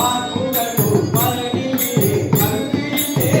பார்ப்புகளும் பரணியே கண்ணிலே